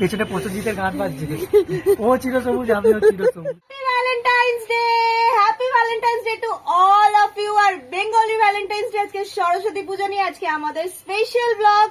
পেছনে প্রসেনজিতের গান বাজছে। ও চিরসবুজ আমিও চিরসবুজ। Valentine's day happy valentine's day to all of you R Bengali valentine's day আজকে সরস্বতী পুজো নিয়ে আজকে আমাদের স্পেশাল ব্লগ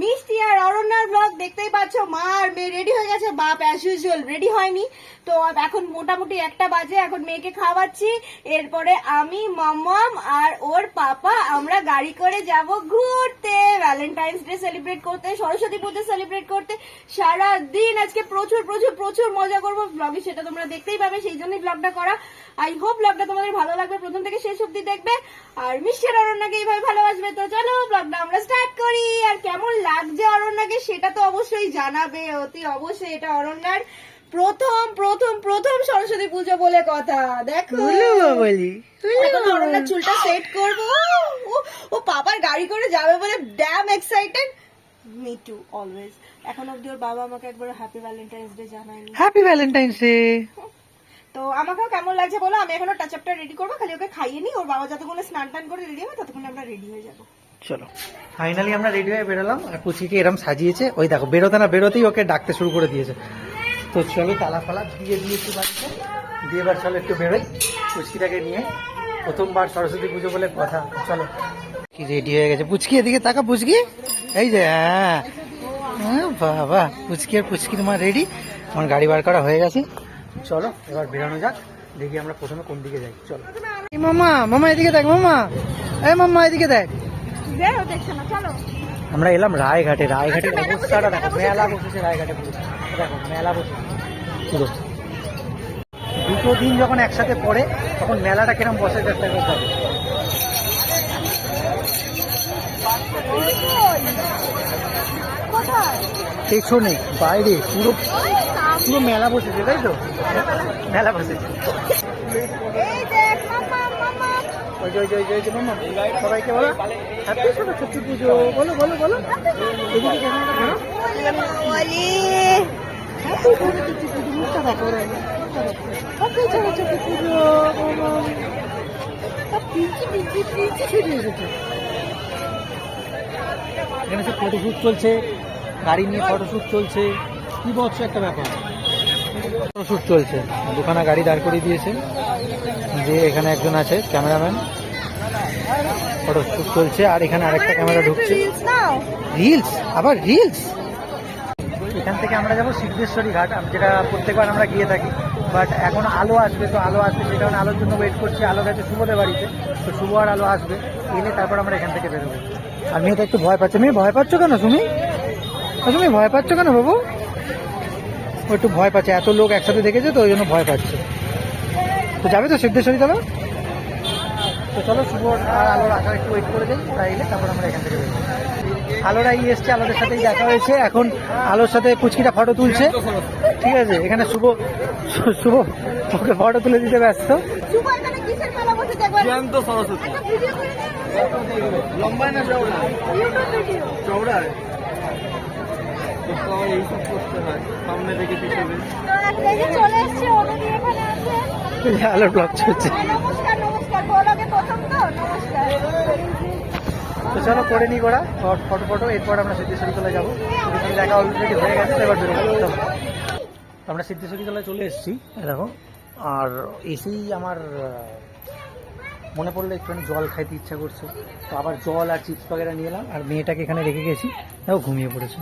মিষ্টি আর অরণ্যার ব্লগ দেখতেই পাচ্ছ মা আর মেয়ে রেডি হয়ে গেছে বাপ অ্যাজ ইউজুয়াল রেডি হয়নি। তো এখন মোটামুটি একটা বাজে এখন মেয়েকে খাওয়াচ্ছি। এরপরে আমি মামাম আর ওর পাপা আমরা গাড়ি করে যাব ঘুরতে। ভ্যালেন্টাইন্স ডে সেলিব্রেট করতে, সরস্বতী পুজো সেলিব্রেট করতে সারা দিন আজকে প্রচুর প্রচুর প্রচুর মজা করব ব্লগে সেটা তোমরা দেখতেই পাবে, সেই জন্যই ব্লগটা করা। আই হোপ ব্লগটা তোমাদের ভালো লাগবে, প্রথম থেকে শেষ অব্দি দেখবে। আর মিষ্টির অরণ্যকে এইভাবে ভালোবাসবে, তো চলো ব্লগটা আমরা স্টার্ট করি। আর কেমন লাগছে অরণ্যকে, সেটা তো অবশ্যই জানাবে, অতি অবশ্যই এটা অরণ্যার। প্রথম প্রথম প্রথম সরস্বতী পুজো বলে কথা। দেখো। বলি। অরণ্যার চুলটা সেট করব। ও পাপার গাড়ি করে যাবে বলে damn excited me too always এখন অব্দি ওর বাবা আমাকে একবার হ্যাপি ভ্যালেন্টাইন্স ডে জানায়নি। হ্যাপি ভ্যালেন্টাইন্স ডে তো আমাকেও কেমন লাগছে বলো? আমি এখনও টাচ আপটা রেডি করব খালি ওকে খাইয়ে নি ওর বাবা যতক্ষণে স্নান টান করে রেডি হবে ততক্ষণে আমরা রেডি হয়ে যাব। চলো। ফাইনালি আমরা রেডি হয়ে বেরোলাম। আর পুচিকে এরম সাজিয়েছে। ওই দেখো বেরোতে না বেরোতেই ওকে ডাকতে শুরু করে দিয়েছে। তো চলো তালা ফালা দিয়ে দিয়েছি বাড়িতে। দিয়ে এবার চলো একটু বেরোই পুচকিটাকে নিয়ে। প্রথমবার সরস্বতী পুজো বলে কথা চলো। কি রেডি হয়ে গেছে? পুচকি এদিকে তাকা পুচকি। এই যে হ্যাঁ। হ্যাঁ, বাবা পুচকি আর পুচকি তোমার রেডি আমার গাড়ি বার করা হয়ে গেছে। চলো এবার বেরোনো যাক। দেখি আমরা প্রথমে কোন দিকে যাই। চলো। এই মামা মামা এদিকে দেখ মামা। এই মামা এদিকে দেখ। আমরা এলাম রায়ঘাটে রায়ঘাটের আচ্ছা, অবস্থাটা বসেছে, দেখো মেলা মেলা বসেছে রায়ঘাটে পুরো দেখো মেলা পুরো দুটো দিন যখন একসাথে পড়ে তখন মেলাটা কিরম বসে চেষ্টা করতে হবে পেছনে বাইরে পুরো পুরো মেলা বসেছে তাই তো? মেলা বসেছে। এই দেখ মামা মামা ওই যে ওই যে ওই যে মামা, সবাইকে বলো। হ্যাপি সরস্বতী পুজো বলো বলো বলো। এদিকে এখানে সব ফটোশ্যুট চলছে গাড়ি নিয়ে ফটোশ্যুট চলছে কি বলছো একটা ব্যাপার? ফটোশ্যুট চলছে দুখানা গাড়ি দাঁড় করিয়ে দিয়েছে যে এখানে একজন আছে ক্যামেরাম্যান ফটোশ্যুট চলছে আর এখানে আরেকটা ক্যামেরা ঢুকছে। রিলস আবার রিলস থেকে আমরা যাব সিদ্ধেশ্বরী ঘাট যেটা প্রত্যেকবার আমরা গিয়ে থাকি। বাট এখন আলো আসবে, তো আলো আসবে সেই কারণে আলোর জন্য ওয়েট করছি। আলো গেছে শুভদের বাড়িতে, তো শুভ আর আলো আসবে। এলে তারপর আমরা এখান থেকে বেরোবো। আর মেয়ে তো একটু ভয় পাচ্ছে। মেয়ে, ভয় পাচ্ছ কেন তুমি তুমি ভয় পাচ্ছ কেন বাবু? ও একটু ভয় পাচ্ছে। এত লোক একসাথে দেখেছে তো, ওই জন্য ভয় পাচ্ছে। তো যাবে তো সিদ্ধেশ্বরী তবে তো চলো শুভ আর আলোর আসার একটু ওয়েট করে যাই এলে তারপর আমরা এখান থেকে বেরোবো। আলোরা এই এসছে আলোদের সাথেই দেখা হয়েছে। এখন আলোর সাথে কুচকিটা ফটো তুলছে। ঠিক আছে এখানে শুভ শুভ ওকে ফটো তুলে দিতে ব্যস্ত। করে নে লম্বা না চওড়া ইউটিউব ভিডিও চওড়া এইসব করতে হয়। সামনে থেকে পিছনে এই যে চলে এসছে অনুদি এখানে আছে। আলোর ব্লগ চলছে। হ্যাঁ, নমস্কার নমস্কার। প্রথম তো নমস্কার। তো চলো করে নি করা ফটো ফটো এরপর আমরা সিদ্ধেশ্বরী তলায় যাব দেখা অলরেডি হয়ে গেছে, এবার আমরা সিদ্ধেশ্বরী তলায় চলে এসেছি দেখো। আর এসেই আমার মনে পড়ল একটুখানি জল খাইতে ইচ্ছা করছে। তো আবার জল আর চিপস বাগেরা নিয়ে এলাম, আর মেয়েটাকে এখানে রেখে গেছি। তাও ঘুমিয়ে পড়েছে।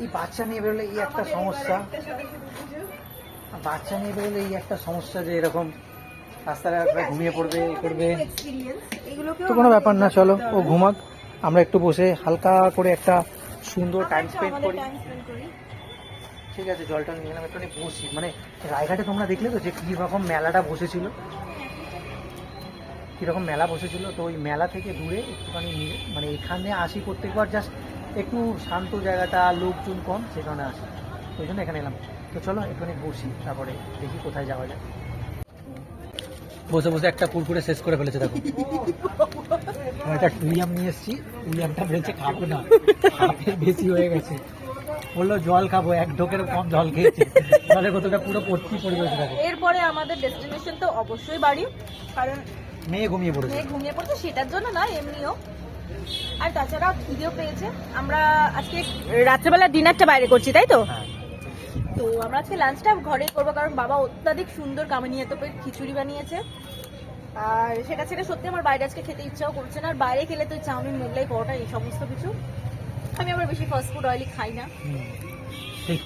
এই বাচ্চা নিয়ে বেরোলে এই একটা সমস্যা। বাচ্চা নিয়ে বেরোলে এই একটা সমস্যা যে এরকম রাস্তায় রাস্তায় ঘুমিয়ে পড়বে করবে তো কোনো ব্যাপার না চলো ও ঘুমাক। আমরা একটু বসে হালকা করে একটা সুন্দর টাইম স্পেন্ড করি। ঠিক আছে জলটা নিয়ে গেলাম একটু বসি। মানে রায়ঘাটে তোমরা দেখলে তো যে কীরকম মেলাটা বসেছিল? কীরকম মেলা বসেছিল? তো ওই মেলা থেকে দূরে একটুখানি নিয়ে- মানে এখানে আসি প্রত্যেকবার জাস্ট একটু শান্ত জায়গাটা লোকজন কম কারণে আসি। ওই জন্য এখানে এলাম। তো চলো একটুখানি বসি তারপরে দেখি কোথায় যাওয়া যায়। বসে বসে একটা কুরকুরে শেষ করে ফেলেছে দেখো। একটা টুইয়াম নিয়ে এসেছি টুইয়ামটা বলছে খাব না হাফের বেশি হয়ে গেছে। বলল জল খাব এক ঢোকের কম জল খেয়েছে। জলের বোতলটা পুরো ভর্তি পড়ে গেছে দেখো। এরপরে আমাদের ডেস্টিনেশন তো অবশ্যই বাড়ি কারণ মেয়ে ঘুমিয়ে পড়েছে। মেয়ে ঘুমিয়ে পড়ছে সেটার জন্য না এমনিও। আর তাছাড়া খিদেও পেয়েছে। আমরা আজকে রাত্রেবেলা ডিনারটা বাইরে করছি তাই তো? হ্যাঁ। তো আমরা আজকে লাঞ্চটা ঘরে করব কারণ বাবা অত্যাধিক সুন্দর কামানিয়া তোপের খিচুড়ি বানিয়েছে। আর সেটা ছেড়ে সত্যি আমার বাইরে আজকে খেতে ইচ্ছাও করছে না আর বাইরে খেলে তো চাউমিন মোগলাই পরোটা এই সমস্ত কিছু। আমি আবার বেশি ফাস্ট ফুড অয়েলি খাই না। ঠিক।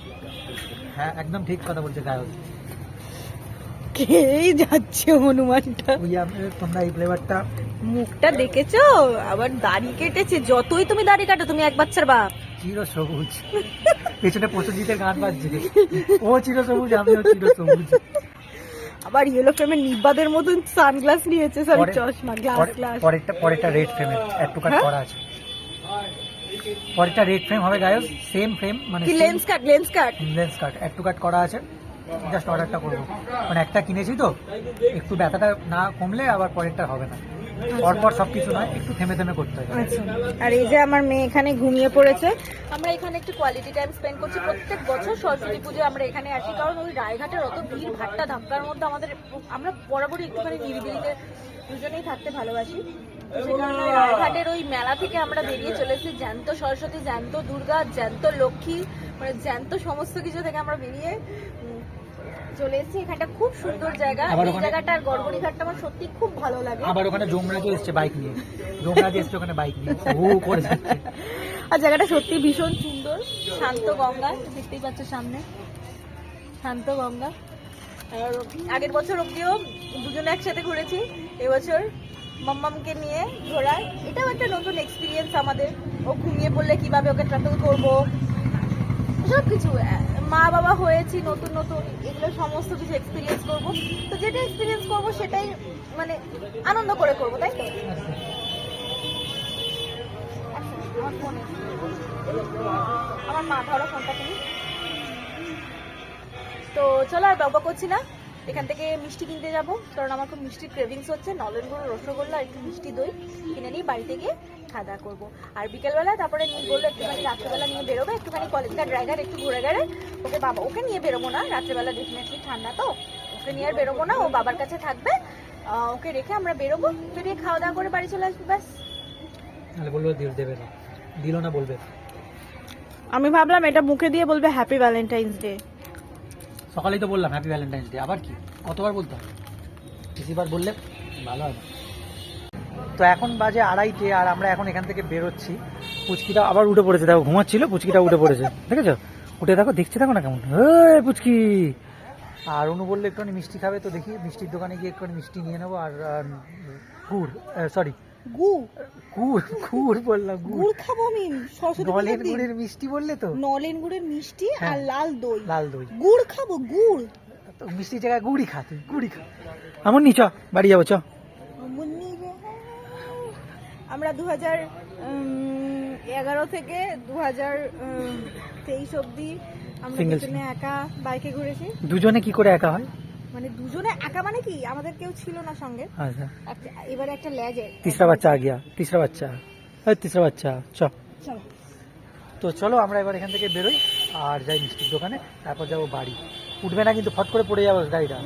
হ্যাঁ একদম ঠিক কথা বলছে গায়ক। খেয়েই যাচ্ছে হনুমানটা। ওই আম- তোমরা এই ফ্লেভারটা মুখটা দেখেছ? আবার দাড়ি কেটেছে যতই তুমি দাড়ি কাটো তুমি এক বাচ্চার বাপ। চির সবুজ পেছনে প্রসেনজিতের গান বাজছে। ও চির সবুজ আমিও চির সবুজ আবার ইয়েলো ফ্রেমের নিব্বাদের মতন সানগ্লাস নিয়েছে সরি চশমা গ্লাস গ্লাস পরেরটা পরেরটা রেড ফ্রেমে একটু কাট? করা আছে। পরেরটা রেড ফ্রেম হবে গায়ক সেম ফ্রেম মানে কি lens cut lens cut lens cut একটু কাট করা আছে। জাস্ট অর্ডারটা করব। মানে একটা কিনেছি তো একটু ব্যথাটা না কমলে আবার পরেরটা হবে না। পরপর সব কিছু নয়, একটু থেমে থেমে করতে হয়। আচ্ছা। আর এই যে আমার মেয়ে এখানে ঘুমিয়ে পড়েছে। আমরা এখানে একটু কোয়ালিটি টাইম স্পেন্ড করছি। প্রত্যেক বছর সরস্বতী পুজো আমরা এখানে আসি, কারণ ওই রায়ঘাটের অত ভিড়, ভাট্টা ধাক্কার মধ্যে আমাদের আমরা বরাবরই একটুখানি নিরিবিলিতে দুজনেই থাকতে ভালোবাসি। রায়ঘাটের ওই মেলা থেকে আমরা বেরিয়ে চলেছি জ্যান্ত সরস্বতী, জ্যান্ত দুর্গা, জ্যান্ত লক্ষ্মী মানে জ্যান্ত সমস্ত কিছু থেকে আমরা বেরিয়ে চলে এসেছি এখানটা খুব সুন্দর জায়গা। এই জায়গাটা আর গড়গড়ি ঘাটটা আমার সত্যি খুব ভালো লাগে। আবার ওখানে যমরাজও এসছে বাইক নিয়ে। যমরাজ এসছে ওখানে বাইক নিয়ে। ও করে আর জায়গাটা সত্যি ভীষণ সুন্দর। শান্ত গঙ্গা দেখতেই পাচ্ছ সামনে। শান্ত গঙ্গা। আর আগের বছর অব্দিও দুজনে একসাথে ঘুরেছি। এবছর মাম্মামকে নিয়ে ঘোরার। এটাও একটা নতুন এক্সপিরিয়েন্স আমাদের। ও ঘুমিয়ে পড়লে কীভাবে ওকে ট্রাভেল করব? সব কিছু মা বাবা হয়েছি, নতুন নতুন, এগুলো সমস্ত কিছু এক্সপিরিয়েন্স করব। তো যেটা এক্সপিরিয়েন্স করব সেটাই মানে আনন্দ করে করব, তাই তো? আমার ফোনে আমার মা, ধরো ফোনটা তুমি। তো চলো আর বাবা করছি না। এখান থেকে মিষ্টি কিনতে যাব। কারণ আমার খুব মিষ্টির ক্রেভিংস হচ্ছে। নলেন গুঁড়ো রসগোল্লা আর একটু মিষ্টি দই কিনে নিয়ে বাড়িতে গিয়ে খাওয়া দাওয়া করব। আর বিকেলবেলা তারপরে নিয়ে বলল একটুখানি রাত্রেবেলা নিয়ে বেরোবে। একটুখানি কলেজকার ড্রাইভার একটু ঘুরে গেলে ওকে বাবা ওকে নিয়ে বেরোবো না। রাত্রেবেলা ডেফিনেটলি ঠান্ডা তো। ওকে নিয়ে আর বেরোবো না। ও বাবার কাছে থাকবে। ওকে রেখে আমরা বেরোবো। বেরিয়ে খাওয়া দাওয়া করে বাড়ি চলে আসব ব্যাস। তাহলে বলব দিল দেবে না। দিল না বলবে। আমি ভাবলাম এটা মুখে দিয়ে বলবে হ্যাপি ভ্যালেন্টাইন্স ডে সকালেই তো বললাম হ্যাপি ভ্যালেন্টাইন্স ডে আবার কি? কতবার বলতে হবে? বেশিবার বললে ভালো হবে। তো এখন বাজে আড়াইটে আর আমরা এখন এখান থেকে বেরোচ্ছি। পুচকিটা আবার উঠে পড়েছে। দেখো, ঘুমাচ্ছিল, পুচকিটা উঠে পড়েছে। দেখেছ? উঠে দেখো, দেখছে দেখো না কেমন? এই পুচকি! আর অনু বললে একটুখানি মিষ্টি খাবে, তো দেখি, মিষ্টির দোকানে গিয়ে একটুখানি মিষ্টি নিয়ে নেব। আর গুড় সরি গু। গুড় গুড় বললাম গুড়। খাব আমি সরস্বতী নলেন গুড়ের মিষ্টি বললে তো? নলেন গুড়ের মিষ্টি আর হ্যাঁ। লাল দই। লাল দই। গুড় খাব গুড়। তো জায়গায় গুড়ি খা তুই গুড়ি খা। এমন নি চ বাড়ি যাব চ। আমরা দু হাজার এগারো থেকে দু হাজার তেইশ অব্দি আমরা একা বাইকে ঘুরেছি। দুজনে কি করে একা হয়? মানে দুজনে একা মানে কি? আমাদের কেউ ছিল না সঙ্গে। আচ্ছা। এবারে একটা লেজে। তিসরা বাচ্চা আ গিয়া তিসরা বাচ্চা। এই তিসরা বাচ্চা চ। তো চলো আমরা এবার এখান থেকে বেরোই আর যাই মিষ্টির দোকানে তারপর যাব বাড়ি। উঠবে না কিন্তু ফট করে পড়ে যাব গাড়িটা।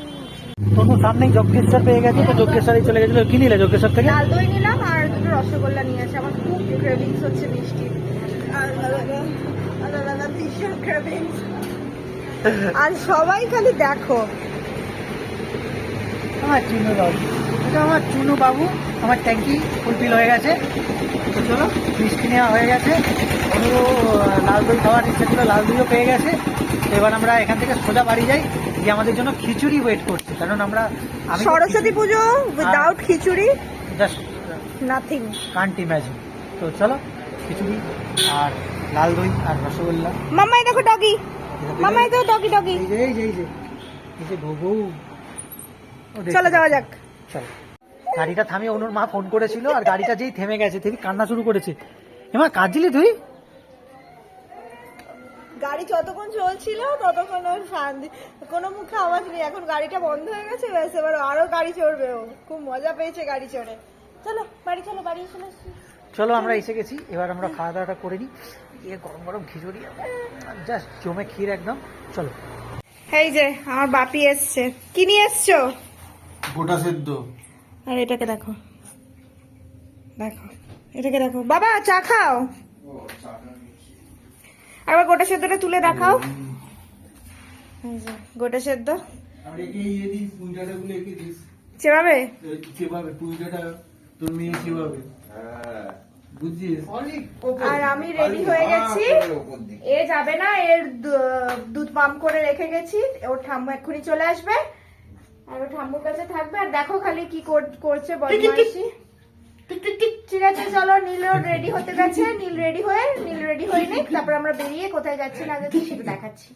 তখন সামনেই যজ্ঞেশ্বর পেয়ে গেছে তো যজ্ঞেশ্বরে চলে গেছিল। কি নিলে যজ্ঞেশ্বর থেকে? লাল দই নিলাম আর দুটো রসগোল্লা নিয়ে আসে আমার খুব ক্রেভিংস হচ্ছে মিষ্টি। আর সবাই খালি দেখো আমার চুনু বাবু এটা আমার চুনু বাবু আমার ট্যাঙ্কি ফুলফিল হয়ে গেছে। তো চলো মিষ্টি নেওয়া হয়ে গেছে। ও লাল দই খাওয়ার ইচ্ছে ছিল লাল দইও পেয়ে গেছে। এবার আমরা এখান থেকে সোজা বাড়ি যাই যে আমাদের জন্য খিচুড়ি ওয়েট করছে। কারণ আমরা Saraswati Pujo without khichuri? Just nothing can't imagine তো চলো খিচুড়ি আর লাল দই আর রসগোল্লা। মামাই দেখো ডগি মামাই দেখো ডগি ডগি এই যে এই যে এই যে এই যে ঘুঘু ও দেখতে চলো যাওয়া যাক। চল। গাড়িটা থামিয়ে অনুর মা ফোন করেছিল আর গাড়িটা যেই থেমে গেছে থেমে কান্না শুরু করেছে। এমা কাঁদছিলি তুই? গাড়ি যতক্ষণ চলছিল ততক্ষণ ওর শান্তি কোনো মুখে আওয়াজ নেই। এখন গাড়িটা বন্ধ হয়ে গেছে ব্যাস এবার আরও গাড়ি চড়বে ও। খুব মজা পেয়েছে গাড়ি চড়ে। চলো বাড়ি চলো বাড়ি চলে। চলো আমরা এসে গেছি। এবার আমরা খাওয়া দাওয়াটা করে নিই। এ গরম গরম খিচুড়ি জাস্ট জমে ক্ষীর একদম। চলো। এই যে আমার বাপি এসছে। কি নিয়ে এসছো? গোটা সেদ্ধ। আর এটাকে দেখো। দেখো এটাকে দেখো। বাবা চা খাও। আবার গোটা সেদ্ধটা তুলে দেখাও। গোটা সেদ্ধ। আর একে ইয়ে দিস পুঁইটাটা গুলো একে দিস। চেবাবে? সেভাবে পুঁইটাটা তোর মেয়ে সেভাবে আর আমি রেডি হয়ে গেছি। এ যাবে না এর দুধ পাম্প করে রেখে গেছি। ওর ঠাম্মু এক্ষুনি চলে আসবে। আর ঠাম্মুর কাছে থাকবে আর দেখো খালি কি করছে বদমাইশি ঠিক আছে চলো নীল রেডি হতে গেছে নীল রেডি হয়ে নীল রেডি হয়ে নিক তারপর আমরা বেরিয়ে কোথায় যাচ্ছি না যাচ্ছি সেটা দেখাচ্ছি।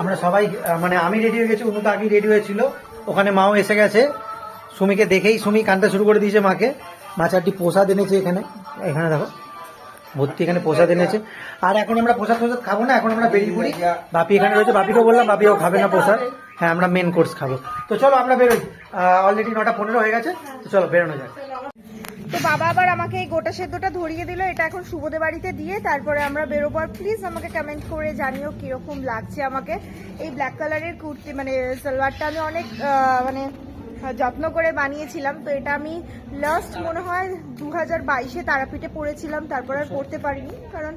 আমরা সবাই মানে আমি রেডি হয়ে গেছি অনু তো আগেই রেডি হয়েছিল। ওখানে মাও এসে গেছে। সুমিকে দেখেই সুমি কানতে শুরু করে দিয়েছে মাকে। মা চারটি প্রসাদ এনেছে এখানে এখানে দেখো। ভর্তি এখানে প্রসাদ এনেছে। আর এখন আমরা প্রসাদ প্রসাদ খাব না এখন আমরা বেরিয়ে পড়ি। বাপি এখানে রয়েছে বাপিকেও বললাম বাপিও খাবে না প্রসাদ। হ্যাঁ আমরা মেন কোর্স খাব। তো চলো, আমরা বেরোই। অলরেডি নটা পনেরো হয়ে গেছে, তো চলো, বেরোনো যাক। তো বাবা আবার আমাকে এই গোটা সেদ্ধটা ধরিয়ে দিল, এটা এখন শুভদে বাড়িতে দিয়ে তারপরে আমরা বেরোবো। আর প্লিজ আমাকে কমেন্ট করে জানিও কীরকম লাগছে আমাকে। এই ব্ল্যাক কালারের কুর্তি মানে সালোয়ারটা আমি অনেক মানে যত্ন করে বানিয়েছিলাম। তো এটা আমি লাস্ট মনে হয় দু হাজার বাইশে তারাপীঠে পড়েছিলাম, তারপর আর পড়তে পারিনি। কারণ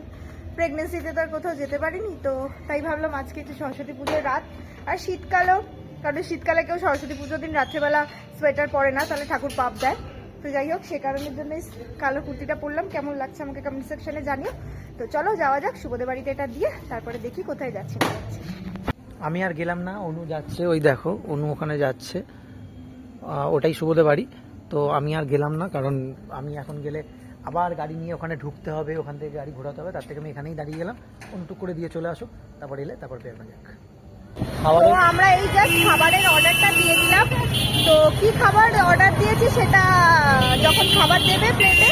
প্রেগনেন্সিতে তো আর কোথাও যেতে পারিনি, তো তাই ভাবলাম আজকে একটু সরস্বতী পুজোর রাত। আর শীতকালেও, কারণ শীতকালে কেউ সরস্বতী পুজোর দিন রাত্রেবেলা সোয়েটার পরে না, তাহলে ঠাকুর পাপ দেয়। তো যাই হোক, সে কারণের জন্য কালো কুর্তিটা পরলাম। কেমন লাগছে আমাকে কমেন্ট সেকশনে জানিও। তো চলো যাওয়া যাক শুভদে বাড়িতে এটা দিয়ে তারপরে দেখি কোথায় যাচ্ছে। আমি আর গেলাম না, অনু যাচ্ছে, ওই দেখো, অনু ওখানে যাচ্ছে। ওটাই শুভদে বাড়ি। তো আমি আর গেলাম না, কারণ আমি এখন গেলে আবার গাড়ি নিয়ে ওখানে ঢুকতে হবে, ওখান থেকে গাড়ি ঘোরাতে হবে, তার থেকে আমি এখানেই দাঁড়িয়ে গেলাম। অনুটুক করে দিয়ে চলে আসো, তারপর এলে তারপর বেরোনো যাক। তো আমরা এই জাস্ট খাবারের অর্ডারটা দিয়ে দিলাম। তো কি খাবার অর্ডার দিয়েছি সেটা যখন খাবার দেবে প্লেটে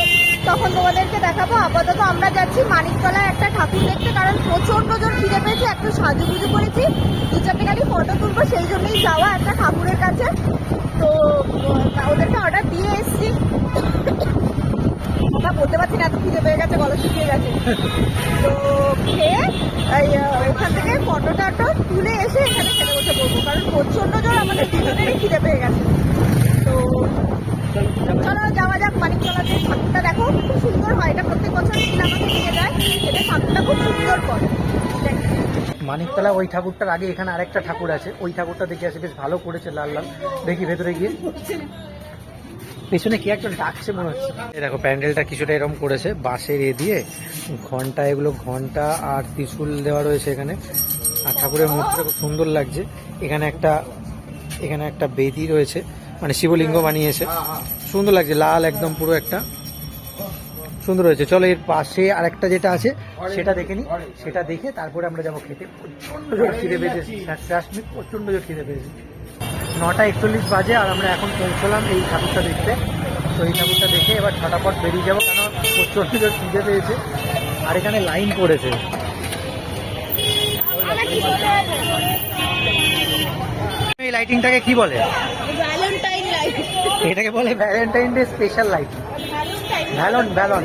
তখন তোমাদেরকে দেখাবো। আপাতত আমরা যাচ্ছি মানিকতলায় একটা ঠাকুর দেখতে, কারণ প্রচণ্ড জোর খিদে পেয়েছে, একটু সাজুগুজু করেছি। দু চারটে গাড়ি ফটো তুলবো, সেই জন্যই যাওয়া একটা ঠাকুরের কাছে। তো ওদেরকে অর্ডার দিয়ে এসছি। কথা বলতে পারছি না এত খিদে পেয়ে গেছে গলা শুকিয়ে গেছে। তো খেয়ে এই, ওখান থেকে ফটো টটো তুলে এসে এখানে খেতে বসে পড়ব। কারণ প্রচণ্ড জোর আমাদের দুজনেরই খিদে পেয়ে গেছে। তো চলো যাওয়া যাক মানিকতলাতে ঠাকুরটা দেখো খুব সুন্দর হয়। এটা প্রত্যেক বছর আমাকে নিয়ে যায়। এটা ঠাকুরটা খুব সুন্দর করে। মানিকতলা ওই ঠাকুরটার আগে এখানে আরেকটা ঠাকুর আছে। ওই ঠাকুরটা দেখে আসে বেশ ভালো করেছে লাল লাল। দেখি ভেতরে গিয়ে। পেছনে কি একটা ডাকছে মনে হচ্ছে দেখো প্যান্ডেলটা কিছুটা এরকম করেছে বাঁশের এ দিয়ে ঘণ্টা এগুলো ঘণ্টা আর ত্রিশুল দেওয়া রয়েছে এখানে আর ঠাকুরের মূর্তিটা খুব সুন্দর লাগছে এখানে একটা এখানে একটা বেদি রয়েছে মানে শিবলিঙ্গ বানিয়েছে সুন্দর লাগছে লাল একদম পুরো একটা সুন্দর হয়েছে চলো এর পাশে আরেকটা যেটা আছে সেটা দেখে নি সেটা দেখে তারপরে আমরা যাব খেতে প্রচণ্ড জোর খিদে পেয়েছে প্রচণ্ড জোর খিদে পেয়েছে নটা একচল্লিশ বাজে আর আমরা এখন পৌঁছলাম এই ঠাকুরটা দেখতে। তো এই ঠাকুরটা দেখে এবার ছটাপট বেরিয়ে যাব কেন প্রচণ্ড জোর খিদে পেয়েছে। আর এখানে লাইন পড়েছে। এই লাইটিংটাকে কি বলে? এটাকে বলে ভ্যালেন্টাইন ডে স্পেশাল লাইটিং ভ্যালন ভ্যালন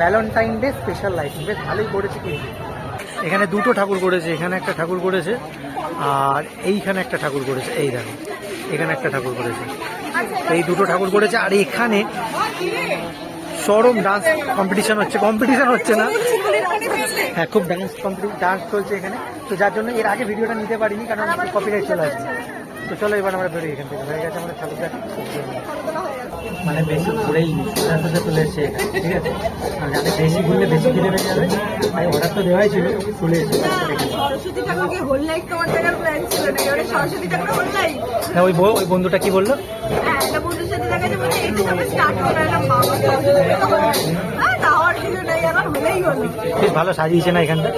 ভ্যালেন্টাইন ডে স্পেশাল লাইটিং বেশ ভালোই করেছে কিন্তু। এখানে দুটো ঠাকুর করেছে এখানে একটা ঠাকুর করেছে আর এইখানে একটা ঠাকুর করেছে এই দেখো। এখানে একটা ঠাকুর করেছে এই দুটো ঠাকুর করেছে আর এখানে চরম ডান্স কম্পিটিশন হচ্ছে। কম্পিটিশন হচ্ছে না। হ্যাঁ খুব ডান্স ডান্স চলছে এখানে। তো যার জন্য এর আগে ভিডিওটা নিতে পারিনি, কারণ কপিরাইট চলে আসছে তো চলো এবার আমরা বেরোই এখান থেকে। হয়ে গেছে আমাদের ঠাকুরটা মানে বেশি ঘুরেই সাথে চলে এসছে এখানে ঠিক আছে? আর যাতে বেশি ঘুরলে বেশি খিদে পেয়ে যাবে তাই অর্ডার তো দেওয়াই ছিল চলে এসেছে। হ্যাঁ ওই বউ- ওই বন্ধুটা কি বলল? হ্যাঁ হ্যাঁ বেশ ভালো সাজিয়েছে না এখানটা?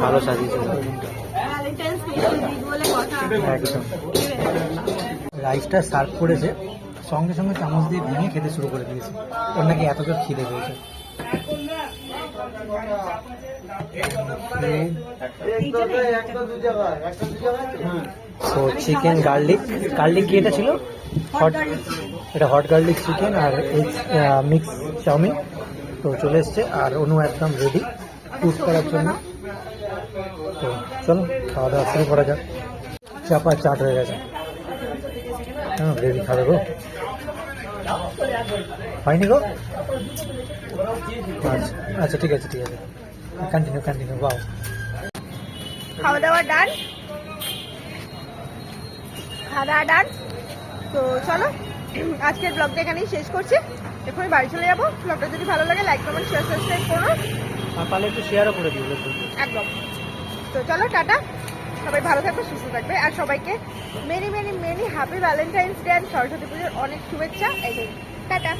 ভালো সাজিয়েছে। রাইসটা সার্ভ করেছে। সঙ্গে সঙ্গে চামচ দিয়ে ভেঙে খেতে শুরু করে দিয়েছে। ওর নাকি এত জোর খিদে পেয়েছে। চিকেন গার্লিক গার্লিক কি এটা ছিল? হট এটা হট গার্লিক চিকেন আর মিক্স চাউমিন তো চলে এসছে আর অনু একদম রেডি টুস করার জন্য। তো চলো, খাওয়া দাওয়া শুরু করা যাক। চাপা চাট হয়ে গেছে। হ্যাঁ রেডি খাবে গো। হয়নি গো? আচ্ছা আচ্ছা ঠিক আছে ঠিক আছে। কন্টিনিউ কন্টিনিউ বাও খাওয়া দাওয়া ডান? খাওয়া দাওয়া ডান? তো চলো আজকের ব্লগটা এখানেই শেষ করছি। এখনই বাড়ি চলে যাব। ব্লগটা যদি ভালো লাগে লাইক কমেন্ট শেয়ার সাবস্ক্রাইব করো। আর পারলে একটু শেয়ারও করে দিও একদম। তো চলো টাটা। সবাই ভালো থাকবে সুস্থ থাকবে। আর সবাইকে many many many happy valentine's day and Saraswati পুজোর অনেক শুভেচ্ছা। এই টাটা।